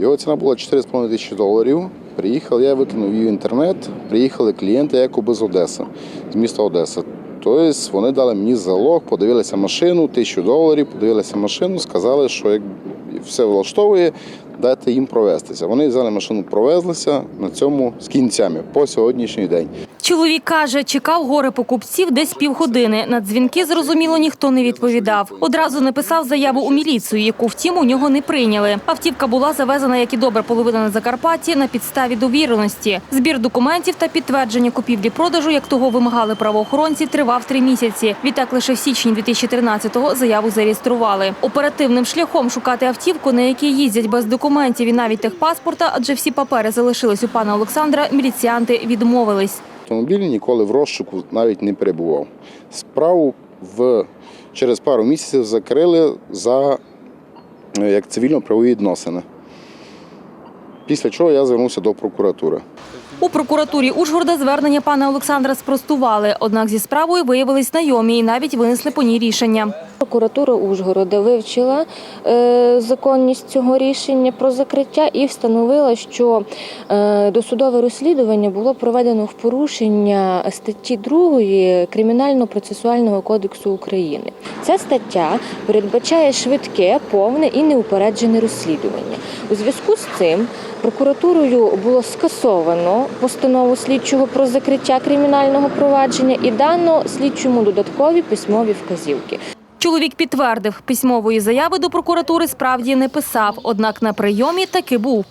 Його ціна була 4,5 тисячі доларів. Приїхав, я викинув її в інтернет. Приїхали клієнти якоби з Одеси, з міста Одеса. Тобто вони дали мені залог, подивилися машину, тисячу доларів, подивилися машину, сказали, що як все влаштовує, дайте їм провестися. Вони взяли машину, провезлися на цьому з кінцями по сьогоднішній день. Чоловік каже, чекав горе покупців десь півгодини. На дзвінки, зрозуміло, ніхто не відповідав. Одразу написав заяву у міліцію, яку втім у нього не прийняли. Автівка була завезена, як і добра половина на Закарпатті, на підставі довіреності. Збір документів та підтвердження купівлі-продажу, як того вимагали правоохоронці, тривав три місяці. Відтак лише в січні 2013-го заяву зареєстрували. Оперативним шляхом шукати автівку, на якій їздять без документів і навіть техпаспорта, адже всі папери залишились у пана Олександра, міліціянти відмовились. Автомобіль ніколи в розшуку навіть не перебував. Справу в через пару місяців закрили за е, як цивільно-правові відносини. Після чого я звернувся до прокуратури. У прокуратурі Ужгорода звернення пана Олександра спростували, однак зі справою виявились знайомі і навіть винесли по ній рішення. Прокуратура Ужгорода вивчила е, законність цього рішення про закриття і встановила, що е, досудове розслідування було проведено в порушення статті 2 Кримінально-процесуального кодексу України. Ця стаття передбачає швидке, повне і неупереджене розслідування. У зв'язку з цим прокуратурою було скасовано постанову слідчого про закриття кримінального провадження і дано слідчому додаткові письмові вказівки. Чоловік підтвердив, письмової заяви до прокуратури справді не писав, однак на прийомі таки був.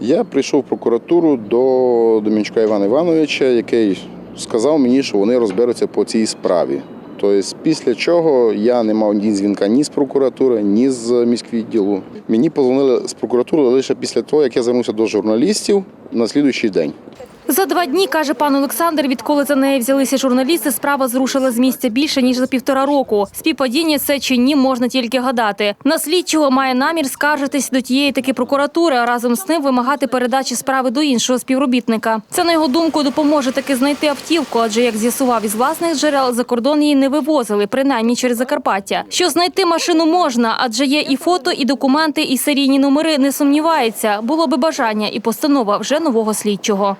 Я прийшов в прокуратуру до Домінчука Івана Івановича, який сказав мені, що вони розберуться по цій справі. Тобто, після чого я не мав ні дзвінка ні з прокуратури, ні з міськвідділу. Мені позвонили з прокуратури лише після того, як я звернувся до журналістів на слідуючий день. За два дні, каже пан Олександр, відколи за неї взялися журналісти, справа зрушила з місця більше, ніж за півтора року. Співпадіння це чи ні, можна тільки гадати. На слідчого має намір скаржитись до тієї таки прокуратури, а разом з ним вимагати передачі справи до іншого співробітника. Це, на його думку, допоможе таки знайти автівку, адже, як з'ясував із власних джерел, за кордон її не вивозили, принаймні через Закарпаття. Що знайти машину можна, адже є і фото, і документи, і серійні номери, не сумнівається. Було би бажання і постанова вже нового слідчого.